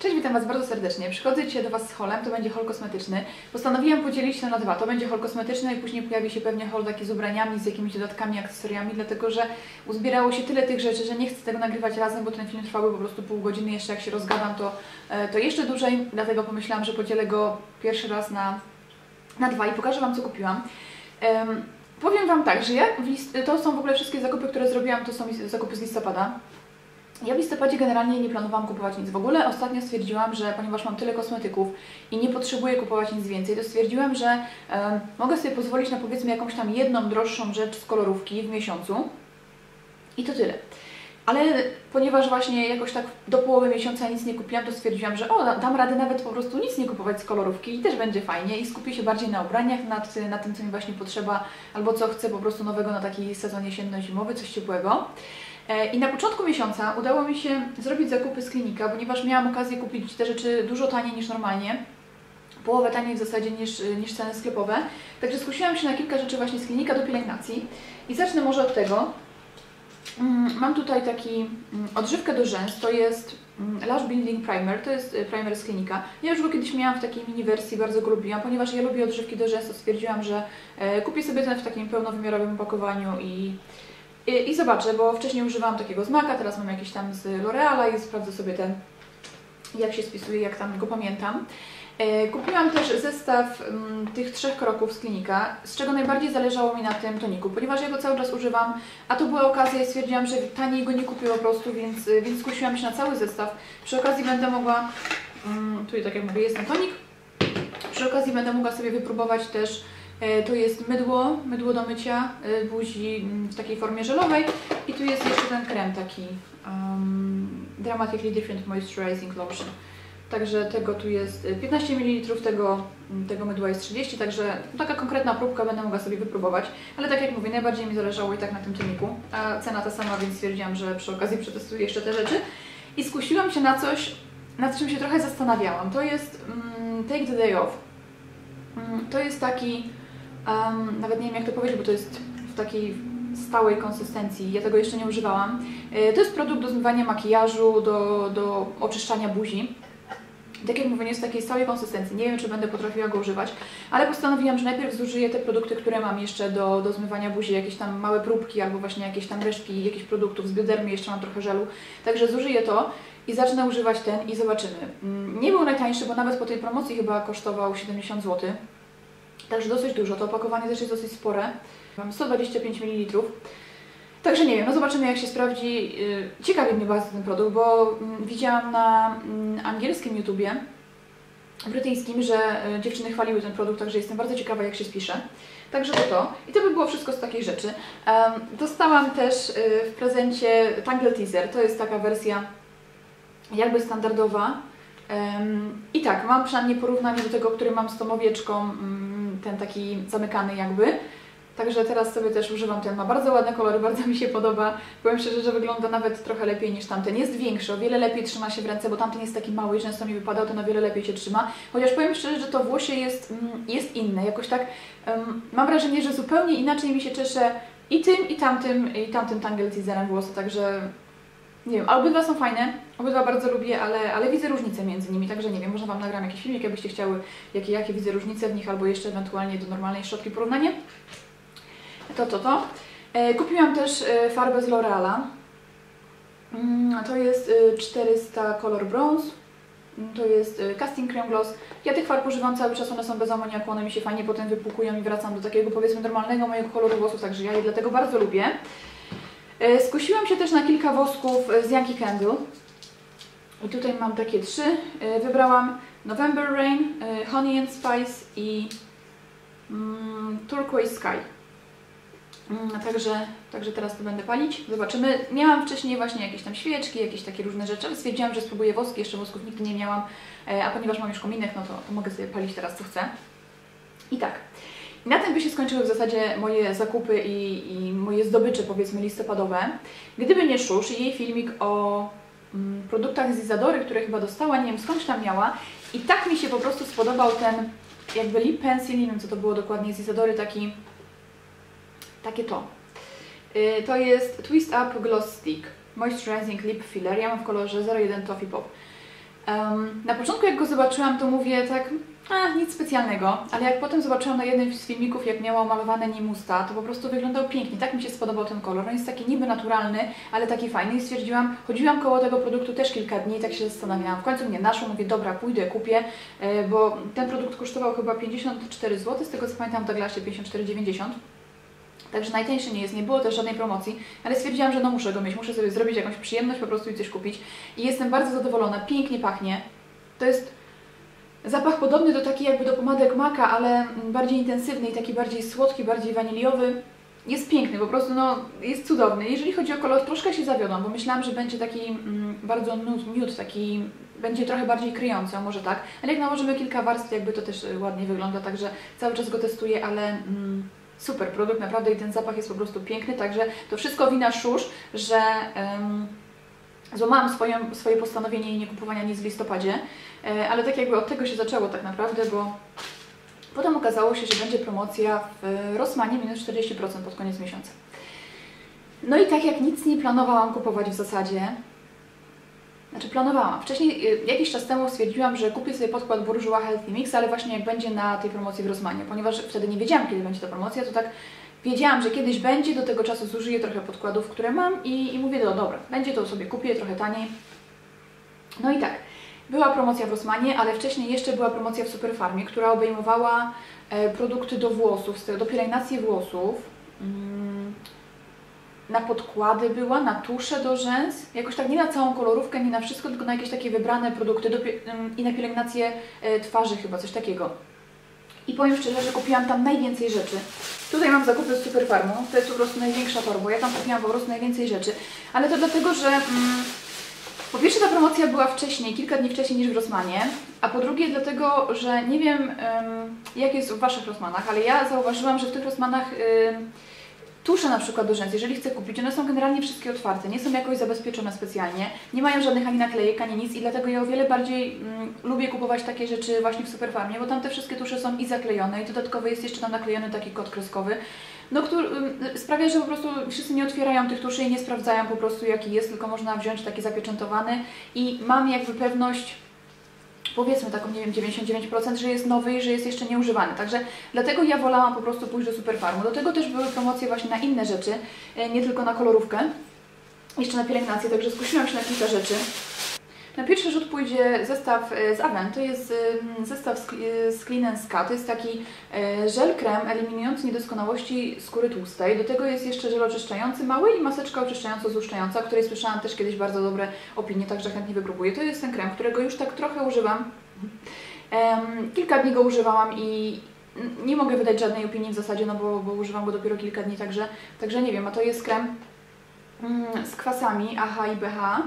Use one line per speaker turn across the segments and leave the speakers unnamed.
Cześć, witam Was bardzo serdecznie. Przychodzę dzisiaj do Was z holem, to będzie hol kosmetyczny. Postanowiłam podzielić się na dwa. To będzie hol kosmetyczny i później pojawi się pewnie hol taki z ubraniami, z jakimiś dodatkami, akcesoriami, dlatego że uzbierało się tyle tych rzeczy, że nie chcę tego nagrywać razem, bo ten film trwałby po prostu pół godziny. Jeszcze jak się rozgadam, to, e, to jeszcze dłużej, dlatego pomyślałam, że podzielę go pierwszy raz na, na dwa i pokażę Wam, co kupiłam. Um, powiem Wam tak, że ja to są w ogóle wszystkie zakupy, które zrobiłam, to są zakupy z listopada. Ja w listopadzie generalnie nie planowałam kupować nic w ogóle. Ostatnio stwierdziłam, że ponieważ mam tyle kosmetyków i nie potrzebuję kupować nic więcej, to stwierdziłam, że um, mogę sobie pozwolić na powiedzmy jakąś tam jedną droższą rzecz z kolorówki w miesiącu. I to tyle. Ale ponieważ właśnie jakoś tak do połowy miesiąca nic nie kupiłam, to stwierdziłam, że o, dam radę nawet po prostu nic nie kupować z kolorówki i też będzie fajnie i skupię się bardziej na ubraniach, na tym, co mi właśnie potrzeba, albo co chcę po prostu nowego na taki sezon jesienno-zimowy, coś ciepłego. E, I na początku miesiąca udało mi się zrobić zakupy z klinika, ponieważ miałam okazję kupić te rzeczy dużo taniej niż normalnie. Połowę taniej w zasadzie niż, niż ceny sklepowe. Także skusiłam się na kilka rzeczy właśnie z klinika do pielęgnacji. I zacznę może od tego. Mm, mam tutaj taki mm, odżywkę do rzęs, to jest mm, Lash Building Primer, to jest y, primer z klinika. Ja już go kiedyś miałam w takiej mini wersji, bardzo go lubiłam, ponieważ ja lubię odżywki do rzęs, to stwierdziłam, że e, kupię sobie ten w takim pełnowymiarowym opakowaniu i i, I zobaczę, bo wcześniej używałam takiego z Maka, teraz mam jakiś tam z L'Oreala i sprawdzę sobie ten, jak się spisuje, jak tam go pamiętam. E, kupiłam też zestaw mm, tych trzech kroków z klinika, z czego najbardziej zależało mi na tym toniku, ponieważ ja go cały czas używam, a to była okazja i stwierdziłam, że taniej go nie kupię po prostu, więc, więc skusiłam się na cały zestaw. Przy okazji będę mogła, mm, tutaj tak jak mówię, jest ten tonik, przy okazji będę mogła sobie wypróbować też E, to jest mydło, mydło do mycia e, buzi mm, w takiej formie żelowej i tu jest jeszcze ten krem taki um, Dramatically Different Moisturizing Lotion. Także tego tu jest 15 ml, tego, mm, tego mydła jest 30, także taka konkretna próbka będę mogła sobie wypróbować. Ale tak jak mówię, najbardziej mi zależało i tak na tym toniku. A cena ta sama, więc stwierdziłam, że przy okazji przetestuję jeszcze te rzeczy. I skusiłam się na coś, nad czym się trochę zastanawiałam. To jest um, Take the Day Off. Um, to jest taki Um, nawet nie wiem jak to powiedzieć, bo to jest w takiej stałej konsystencji. Ja tego jeszcze nie używałam. E, to jest produkt do zmywania makijażu, do, do oczyszczania buzi. Tak jak mówię, jest w takiej stałej konsystencji. Nie wiem, czy będę potrafiła go używać, ale postanowiłam, że najpierw zużyję te produkty, które mam jeszcze do, do zmywania buzi, jakieś tam małe próbki albo właśnie jakieś tam resztki jakichś produktów z biodermy, jeszcze mam trochę żelu. Także zużyję to i zacznę używać ten i zobaczymy. Mm, nie był najtańszy, bo nawet po tej promocji chyba kosztował 70 zł. Także dosyć dużo. To opakowanie też jest dosyć spore. Mam 125 ml. Także nie wiem, no zobaczymy jak się sprawdzi. Y, ciekawi mnie bardzo ten produkt, bo mm, widziałam na mm, angielskim YouTubie, brytyjskim, że y, dziewczyny chwaliły ten produkt, także jestem bardzo ciekawa jak się spisze. Także to to. I to by było wszystko z takich rzeczy. dostałam też y, w prezencie Tangle Teaser. To jest taka wersja jakby standardowa. I tak, mam przynajmniej porównanie do tego, który mam z tą owieczką mm, ten taki zamykany jakby. Także teraz sobie też używam ten, ma bardzo ładne kolory, bardzo mi się podoba. Powiem szczerze, że wygląda nawet trochę lepiej niż tamten. Jest większy, o wiele lepiej trzyma się w ręce, bo tamten jest taki mały i często mi wypadał, ten o wiele lepiej się trzyma. Chociaż powiem szczerze, że to włosie jest, mm, jest inne. Jakoś tak um, mam wrażenie, że zupełnie inaczej mi się cieszę i tym, i tamtym, i tamtym Tangle Teaserem włosy, także nie wiem, obydwa są fajne, obydwa bardzo lubię, ale, ale widzę różnice między nimi, także nie wiem, może Wam nagram jakiś filmik, jakbyście chciały, jakie, jakie widzę różnice w nich, albo jeszcze ewentualnie do normalnej szczotki porównanie. To, to, to. E, kupiłam też e, farbę z L'Oreala. Mm, to jest e, 400 Color Bronze. Mm, to jest e, Casting Cream Gloss. Ja tych farb używam cały czas, one są bez amoniaku, one mi się fajnie potem wypłukują i wracam do takiego powiedzmy normalnego mojego koloru włosów, także ja je dlatego bardzo lubię. E, skusiłam się też na kilka wosków z Yankee Candle. I tutaj mam takie trzy. E, wybrałam November Rain, e, Honey and Spice i mm, Turquoise Sky. Mm, także, także teraz to będę palić. Zobaczymy. Miałam wcześniej właśnie jakieś tam świeczki, jakieś takie różne rzeczy, ale stwierdziłam, że spróbuję woski. Jeszcze wosków nigdy nie miałam, a ponieważ mam już kominek, no to, to mogę sobie palić teraz co chcę. I tak. I na tym by się skończyły w zasadzie moje zakupy i, i moje zdobycze, powiedzmy, listopadowe. Gdyby nie Szusz i jej filmik o mm, produktach z Izadory, które chyba dostała, nie wiem skądś tam miała. I tak mi się po prostu spodobał ten jakby lip pencil, nie wiem co to było dokładnie z Izadory, taki, takie to. Yy, to jest Twist Up Gloss Stick Moisturizing Lip Filler, ja mam w kolorze 01 Toffee Pop. Um, na początku jak go zobaczyłam, to mówię tak, a, nic specjalnego, ale jak potem zobaczyłam na jednym z filmików, jak miała malowane nim usta, to po prostu wyglądał pięknie, tak mi się spodobał ten kolor. On jest taki niby naturalny, ale taki fajny. I stwierdziłam, chodziłam koło tego produktu też kilka dni tak się zastanawiałam. W końcu mnie naszło, mówię, dobra, pójdę, kupię, e, bo ten produkt kosztował chyba 54 zł, z tego co pamiętam w Douglasie 54,90 Także najtańszy nie jest, nie było też żadnej promocji, ale stwierdziłam, że no muszę go mieć, muszę sobie zrobić jakąś przyjemność po prostu i coś kupić. I jestem bardzo zadowolona, pięknie pachnie. To jest zapach podobny do taki jakby do pomadek maka, ale bardziej intensywny i taki bardziej słodki, bardziej waniliowy. Jest piękny, po prostu no, jest cudowny. Jeżeli chodzi o kolor, troszkę się zawiodłam, bo myślałam, że będzie taki mm, bardzo nude, taki będzie trochę bardziej kryjący, może tak. Ale jak nałożymy kilka warstw, jakby to też ładnie wygląda, także cały czas go testuję, ale... Mm, super produkt, naprawdę i ten zapach jest po prostu piękny, także to wszystko wina Szusz, że um, złamałam swoje, swoje postanowienie nie kupowania nic w listopadzie, e, ale tak jakby od tego się zaczęło tak naprawdę, bo potem okazało się, że będzie promocja w Rossmanie minus 40% pod koniec miesiąca. No i tak jak nic nie planowałam kupować w zasadzie, znaczy planowałam. Wcześniej, y, jakiś czas temu stwierdziłam, że kupię sobie podkład Bourjois Healthy Mix, ale właśnie jak będzie na tej promocji w Rosmanie, ponieważ wtedy nie wiedziałam, kiedy będzie ta promocja, to tak wiedziałam, że kiedyś będzie, do tego czasu zużyję trochę podkładów, które mam i, i mówię, no dobra, będzie to sobie kupię trochę taniej. No i tak, była promocja w Rosmanie, ale wcześniej jeszcze była promocja w Superfarmie, która obejmowała e, produkty do włosów, do pielęgnacji włosów. Mm na podkłady była, na tusze do rzęs, jakoś tak nie na całą kolorówkę, nie na wszystko, tylko na jakieś takie wybrane produkty do, i na pielęgnację e, twarzy chyba, coś takiego. I powiem szczerze, że kupiłam tam najwięcej rzeczy. Tutaj mam zakupy z Superfarmu, to jest po prostu największa torba, ja tam kupiłam po prostu najwięcej rzeczy, ale to dlatego, że mm, po pierwsze ta promocja była wcześniej, kilka dni wcześniej niż w Rosmanie, a po drugie dlatego, że nie wiem jak jest w Waszych Rosmanach, ale ja zauważyłam, że w tych Rosmanach um, Tusze na przykład do rzęs, jeżeli chcę kupić, one są generalnie wszystkie otwarte, nie są jakoś zabezpieczone specjalnie, nie mają żadnych ani naklejek, ani nic i dlatego ja o wiele bardziej mm, lubię kupować takie rzeczy właśnie w Superfarmie, bo tam te wszystkie tusze są i zaklejone i dodatkowo jest jeszcze tam naklejony taki kod kreskowy, no, który mm, sprawia, że po prostu wszyscy nie otwierają tych tuszy i nie sprawdzają po prostu jaki jest, tylko można wziąć taki zapieczętowany i mam jakby pewność, powiedzmy taką, nie wiem, 99%, że jest nowy i że jest jeszcze nieużywany. Także dlatego ja wolałam po prostu pójść do Superfarmu. Do tego też były promocje właśnie na inne rzeczy, e, nie tylko na kolorówkę, jeszcze na pielęgnację, także skusiłam się na kilka rzeczy. Na pierwszy rzut pójdzie zestaw e, z Aven, to jest zestaw z Clean Ska, to jest taki e, żel krem eliminujący niedoskonałości skóry tłustej. Do tego jest jeszcze żel oczyszczający mały i maseczka oczyszczająco-złuszczająca, o której słyszałam też kiedyś bardzo dobre opinie, także chętnie wypróbuję. To jest ten krem, którego już tak trochę używam. Kilka dni go używałam i nie mogę wydać żadnej opinii w zasadzie, no bo, bo używam go dopiero kilka dni, także, także nie wiem, a to jest krem mm, z kwasami AHA i BH.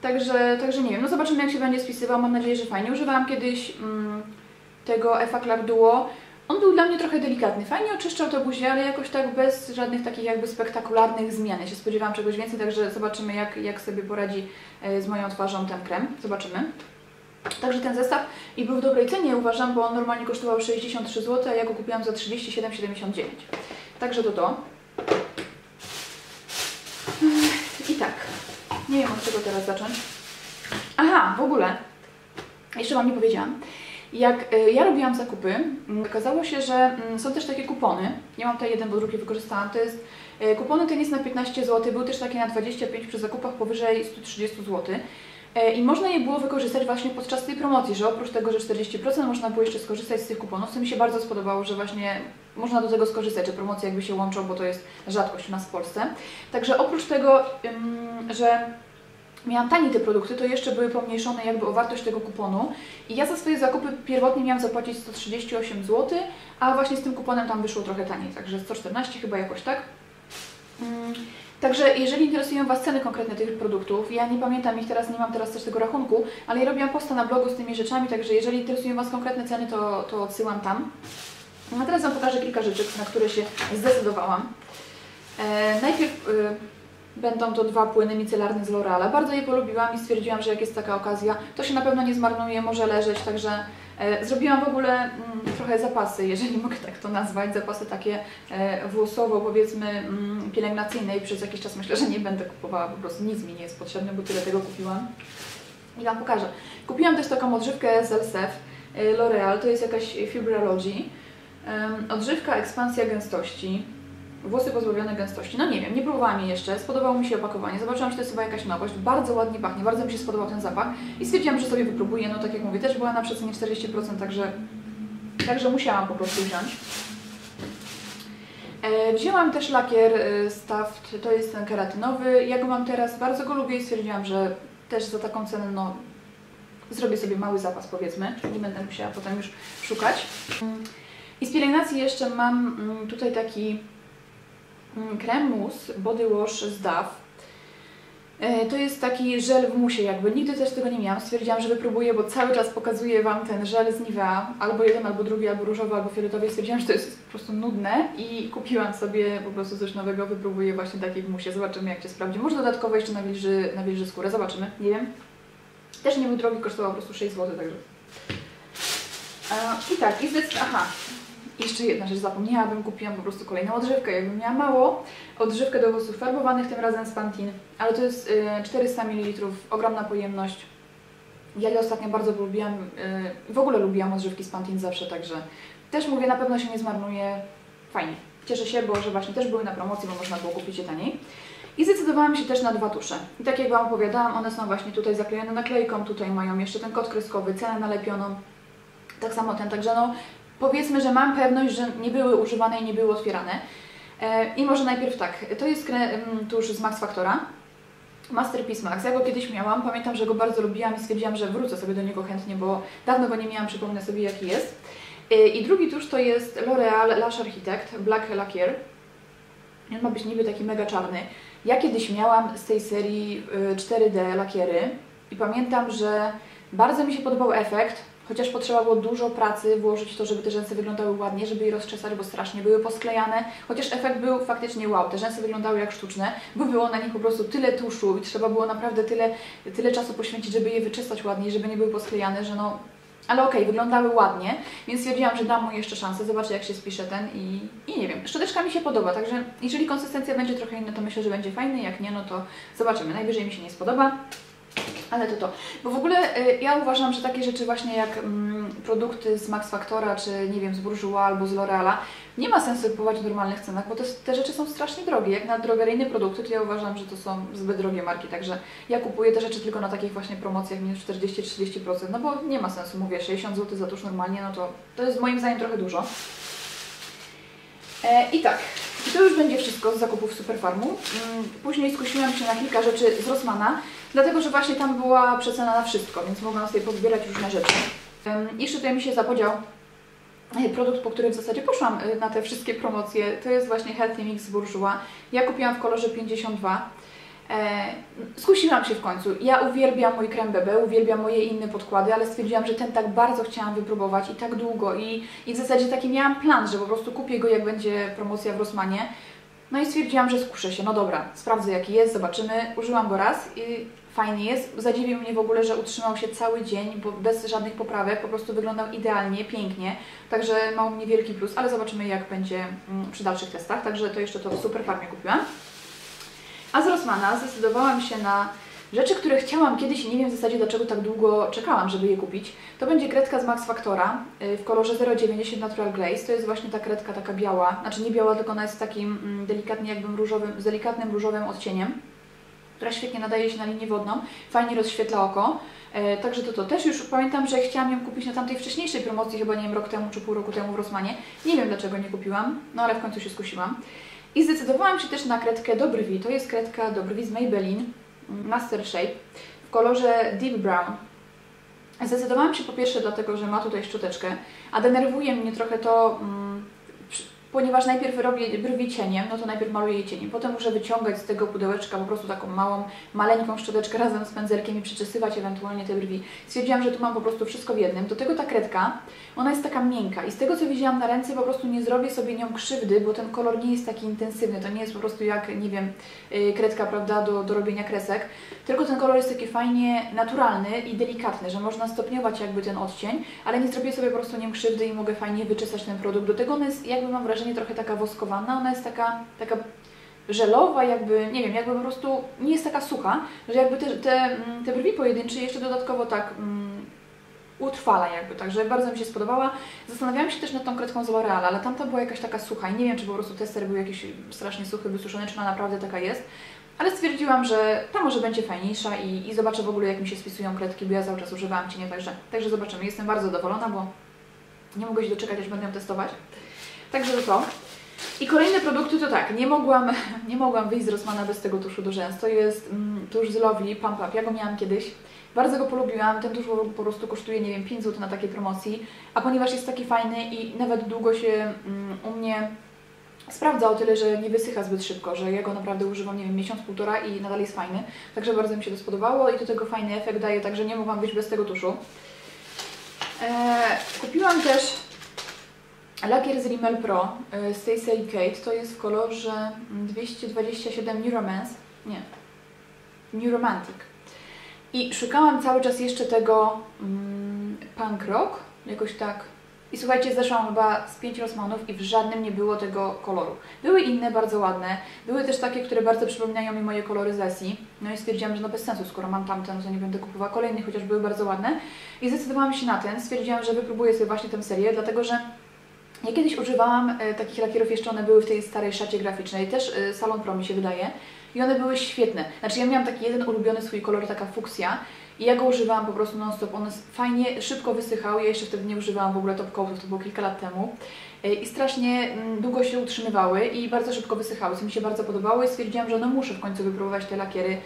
Także, także nie wiem, no zobaczymy jak się będzie spisywał, mam nadzieję, że fajnie. Używałam kiedyś um, tego Effaclar Duo. On był dla mnie trochę delikatny, fajnie oczyszczał to buzię, ale jakoś tak bez żadnych takich jakby spektakularnych zmian. Ja się spodziewałam czegoś więcej, także zobaczymy jak, jak sobie poradzi e, z moją twarzą ten krem. Zobaczymy. Także ten zestaw i był w dobrej cenie uważam, bo on normalnie kosztował 63 zł, a ja go kupiłam za 37,79. Także to to. I tak, nie wiem od czego teraz zacząć. Aha, w ogóle, jeszcze Wam nie powiedziałam. Jak y, ja robiłam zakupy, mm, okazało się, że mm, są też takie kupony. Ja mam tutaj jeden, bo drugi wykorzystałam. To jest, y, kupony ten jest na 15 zł, był też taki na 25 przy zakupach powyżej 130 zł. Y, I można je było wykorzystać właśnie podczas tej promocji, że oprócz tego, że 40% można było jeszcze skorzystać z tych kuponów, co mi się bardzo spodobało, że właśnie można do tego skorzystać, że promocje jakby się łączą, bo to jest rzadkość u nas w Polsce. Także oprócz tego, że miałam taniej te produkty, to jeszcze były pomniejszone jakby o wartość tego kuponu i ja za swoje zakupy pierwotnie miałam zapłacić 138 zł, a właśnie z tym kuponem tam wyszło trochę taniej, także 114 chyba jakoś tak. Także jeżeli interesują Was ceny konkretne tych produktów, ja nie pamiętam ich teraz, nie mam teraz też tego rachunku, ale ja robiłam posta na blogu z tymi rzeczami, także jeżeli interesują Was konkretne ceny, to, to odsyłam tam. No a teraz Wam pokażę kilka rzeczy, na które się zdecydowałam. E, najpierw e, będą to dwa płyny micelarne z L'Oreala. Bardzo je polubiłam i stwierdziłam, że jak jest taka okazja, to się na pewno nie zmarnuje, może leżeć, także e, zrobiłam w ogóle mm, trochę zapasy, jeżeli mogę tak to nazwać, zapasy takie e, włosowo, powiedzmy mm, pielęgnacyjne i przez jakiś czas myślę, że nie będę kupowała, po prostu nic mi nie jest potrzebne, bo tyle tego kupiłam. I Wam pokażę. Kupiłam też taką odżywkę z LSEF, y, L'Oreal, to jest jakaś Fibrology. Odżywka, ekspansja gęstości. Włosy pozbawione gęstości. No nie wiem, nie próbowałam jej jeszcze, spodobało mi się opakowanie, zobaczyłam, że to jest chyba jakaś nowość, bardzo ładnie pachnie, bardzo mi się spodobał ten zapach i stwierdziłam, że sobie wypróbuję, no tak jak mówię, też była na przecenie 40%, także, także musiałam po prostu wziąć. E, wzięłam też lakier e, Staft, to jest ten keratynowy, ja go mam teraz, bardzo go lubię i stwierdziłam, że też za taką cenę, no zrobię sobie mały zapas powiedzmy, nie będę musiała potem już szukać. I z pielęgnacji jeszcze mam mm, tutaj taki mm, krem mus Body Wash z DAF. E, to jest taki żel w musie jakby, nigdy też tego nie miałam, stwierdziłam, że wypróbuję, bo cały czas pokazuję Wam ten żel z Nivea, albo jeden, albo drugi, albo różowy, albo fioletowy. Stwierdziłam, że to jest po prostu nudne. I kupiłam sobie po prostu coś nowego, wypróbuję właśnie taki w musie, zobaczymy jak się sprawdzi. Może dodatkowo jeszcze nawilży, nawilży skórę, zobaczymy, nie wiem. Też nie był drogi, kosztował po prostu 6 zł, także... E, I tak, i zdecydowanie, aha, jeszcze jedna rzecz zapomniałabym, kupiłam po prostu kolejną odżywkę, jakbym miała mało. Odżywkę do włosów farbowanych, tym razem z Pantene, ale to jest y, 400 ml, ogromna pojemność. Ja je ostatnio bardzo lubiłam, y, w ogóle lubiłam odżywki z Pantene zawsze, także też mówię, na pewno się nie zmarnuje. Fajnie. Cieszę się, bo że właśnie też były na promocji, bo można było kupić je taniej. I zdecydowałam się też na dwa tusze. I tak jak Wam opowiadałam, one są właśnie tutaj zaklejone naklejką, tutaj mają jeszcze ten kod kreskowy, cenę nalepioną. Tak samo ten, także no powiedzmy, że mam pewność, że nie były używane i nie były otwierane. E, I może najpierw tak, to jest tusz z Max Factora, Masterpiece Max. Ja go kiedyś miałam, pamiętam, że go bardzo lubiłam i stwierdziłam, że wrócę sobie do niego chętnie, bo dawno go nie miałam, przypomnę sobie jaki jest. E, I drugi tusz to jest L'Oreal Lash Architect Black Lacquer. On ma być niby taki mega czarny. Ja kiedyś miałam z tej serii 4D y, lakiery i pamiętam, że bardzo mi się podobał efekt, Chociaż potrzeba było dużo pracy włożyć w to, żeby te rzęsy wyglądały ładnie, żeby je rozczesać, bo strasznie były posklejane. Chociaż efekt był faktycznie wow, te rzęsy wyglądały jak sztuczne, bo było na nich po prostu tyle tuszu i trzeba było naprawdę tyle, tyle czasu poświęcić, żeby je wyczesać ładniej, żeby nie były posklejane, że no... Ale okej, okay, wyglądały ładnie, więc stwierdziłam, że dam mu jeszcze szansę, zobaczę jak się spisze ten i, i nie wiem, szczoteczka mi się podoba, także jeżeli konsystencja będzie trochę inna, to myślę, że będzie fajny, jak nie, no to zobaczymy. Najwyżej mi się nie spodoba. Ale to to. Bo w ogóle y, ja uważam, że takie rzeczy właśnie jak mm, produkty z Max Factora, czy nie wiem, z Bourjois albo z L'Oreala, nie ma sensu kupować w normalnych cenach, bo te, te rzeczy są strasznie drogie. Jak na drogeryjne produkty, to ja uważam, że to są zbyt drogie marki, także ja kupuję te rzeczy tylko na takich właśnie promocjach minus 40-30%, no bo nie ma sensu, mówię, 60 zł za tusz normalnie, no to to jest moim zdaniem trochę dużo. E, I tak, i to już będzie wszystko z zakupów Superfarmu. Mm, później skusiłam się na kilka rzeczy z Rossmana, dlatego że właśnie tam była przecena na wszystko, więc mogłam sobie pozbierać różne rzeczy. Jeszcze tutaj mi się zapodział e, produkt, po którym w zasadzie poszłam e, na te wszystkie promocje. To jest właśnie Healthy Mix Bourjois. Ja kupiłam w kolorze 52. E, skusiłam się w końcu. Ja uwielbiam mój krem BB, uwielbiam moje inne podkłady, ale stwierdziłam, że ten tak bardzo chciałam wypróbować i tak długo i, i w zasadzie taki miałam plan, że po prostu kupię go jak będzie promocja w Rosmanie. No i stwierdziłam, że skuszę się. No dobra, sprawdzę jaki jest, zobaczymy. Użyłam go raz i fajnie jest. Zadziwił mnie w ogóle, że utrzymał się cały dzień, bo bez żadnych poprawek, po prostu wyglądał idealnie, pięknie. Także ma u mnie wielki plus, ale zobaczymy jak będzie mm, przy dalszych testach. Także to jeszcze to w super farmie kupiłam. A z Rossmana zdecydowałam się na rzeczy, które chciałam kiedyś i nie wiem w zasadzie dlaczego tak długo czekałam, żeby je kupić. To będzie kredka z Max Factora y, w kolorze 090 Natural Glaze. To jest właśnie ta kredka taka biała, znaczy nie biała, tylko ona jest takim mm, delikatnie jakby różowym, z delikatnym różowym odcieniem która świetnie nadaje się na linię wodną, fajnie rozświetla oko. E, także to to też już pamiętam, że chciałam ją kupić na tamtej wcześniejszej promocji, chyba nie wiem, rok temu czy pół roku temu w Rosmanie. Nie wiem dlaczego nie kupiłam, no ale w końcu się skusiłam. I zdecydowałam się też na kredkę do brwi. To jest kredka do brwi z Maybelline Master Shape w kolorze Deep Brown. Zdecydowałam się po pierwsze dlatego, że ma tutaj szczoteczkę, a denerwuje mnie trochę to... Mm, ponieważ najpierw robię brwi cieniem, no to najpierw maluję je cieniem, potem muszę wyciągać z tego pudełeczka po prostu taką małą, maleńką szczoteczkę razem z pędzelkiem i przyczesywać ewentualnie te brwi. Stwierdziłam, że tu mam po prostu wszystko w jednym. Do tego ta kredka, ona jest taka miękka i z tego co widziałam na ręce po prostu nie zrobię sobie nią krzywdy, bo ten kolor nie jest taki intensywny, to nie jest po prostu jak, nie wiem, y, kredka, prawda, do, do robienia kresek, tylko ten kolor jest taki fajnie naturalny i delikatny, że można stopniować jakby ten odcień, ale nie zrobię sobie po prostu nią krzywdy i mogę fajnie wyczesać ten produkt. Do tego on jest, jakby mam wrażenie, trochę taka woskowana, ona jest taka, taka żelowa, jakby, nie wiem, jakby po prostu nie jest taka sucha, że jakby te, te, mm, te brwi pojedyncze jeszcze dodatkowo tak mm, utrwala jakby, także bardzo mi się spodobała. Zastanawiałam się też nad tą kredką z L'Oreal, ale tamta była jakaś taka sucha i nie wiem, czy po prostu tester był jakiś strasznie suchy, wysuszony, czy ona naprawdę taka jest. Ale stwierdziłam, że ta może będzie fajniejsza i, i zobaczę w ogóle jak mi się spisują kredki, bo ja cały czas używałam cienia, także, także zobaczymy. Jestem bardzo zadowolona, bo nie mogę się doczekać, aż będę ją testować. Także to to. I kolejne produkty to tak, nie mogłam, nie mogłam wyjść z Rossmana bez tego tuszu do rzęs. To jest mm, tusz z Lovely Pump Up. Ja go miałam kiedyś. Bardzo go polubiłam. Ten tusz po prostu kosztuje, nie wiem, 5 zł na takiej promocji. A ponieważ jest taki fajny i nawet długo się mm, u mnie sprawdza o tyle, że nie wysycha zbyt szybko, że ja go naprawdę używam, nie wiem, miesiąc, półtora i nadal jest fajny. Także bardzo mi się to spodobało i do tego fajny efekt daje, także nie mogłam wyjść bez tego tuszu. Eee, kupiłam też lakier z Rimmel Pro tej serii Kate. To jest w kolorze 227 New Romance. Nie. New Romantic. I szukałam cały czas jeszcze tego mm, punk rock, jakoś tak. I słuchajcie, zeszłam chyba z pięć Rossmanów i w żadnym nie było tego koloru. Były inne, bardzo ładne. Były też takie, które bardzo przypominają mi moje kolory z Essie. No i stwierdziłam, że no bez sensu, skoro mam tamten, to nie będę kupowała kolejnych, chociaż były bardzo ładne. I zdecydowałam się na ten. Stwierdziłam, że wypróbuję sobie właśnie tę serię, dlatego że ja kiedyś używałam e, takich lakierów, jeszcze one były w tej starej szacie graficznej, też e, Salon Pro mi się wydaje. I one były świetne. Znaczy ja miałam taki jeden ulubiony swój kolor, taka fuksja. I ja go używałam po prostu non-stop. On fajnie, szybko wysychał. Ja jeszcze wtedy nie używałam w ogóle top coatów, to było kilka lat temu. E, I strasznie mm, długo się utrzymywały i bardzo szybko wysychały, co mi się bardzo podobało i stwierdziłam, że no muszę w końcu wypróbować te lakiery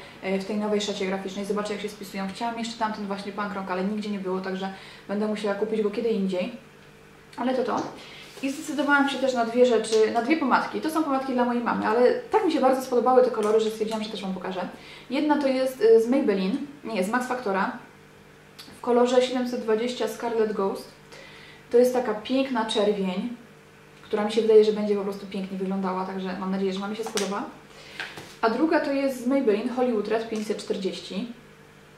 w tej nowej szacie graficznej, zobaczę jak się spisują. Chciałam jeszcze tamten właśnie punk rock, ale nigdzie nie było, także będę musiała kupić go kiedy indziej. Ale to to. I zdecydowałam się też na dwie rzeczy, na dwie pomadki. To są pomadki dla mojej mamy, ale tak mi się bardzo spodobały te kolory, że stwierdziłam, że też Wam pokażę. Jedna to jest y, z Maybelline, nie, z Max Factora, w kolorze 720 Scarlet Ghost. To jest taka piękna czerwień, która mi się wydaje, że będzie po prostu pięknie wyglądała, także mam nadzieję, że mamie się spodoba. A druga to jest z Maybelline Hollywood Red 540.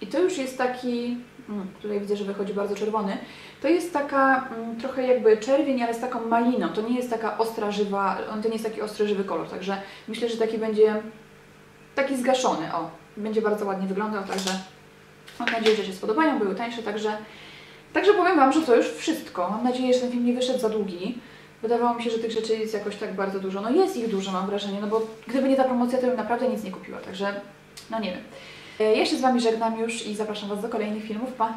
I to już jest taki, mm, tutaj widzę, że wychodzi bardzo czerwony, to jest taka mm, trochę jakby czerwień, ale z taką maliną. To nie jest taka ostra, żywa, on to nie jest taki ostry, żywy kolor, także myślę, że taki będzie taki zgaszony, o. Będzie bardzo ładnie wyglądał, także mam nadzieję, że się spodobają, były tańsze, także Także powiem Wam, że to już wszystko. Mam nadzieję, że ten film nie wyszedł za długi. Wydawało mi się, że tych rzeczy jest jakoś tak bardzo dużo. No jest ich dużo, mam wrażenie, no bo gdyby nie ta promocja, to bym naprawdę nic nie kupiła, także no nie wiem. E, się z Wami żegnam już i zapraszam Was do kolejnych filmów. Pa!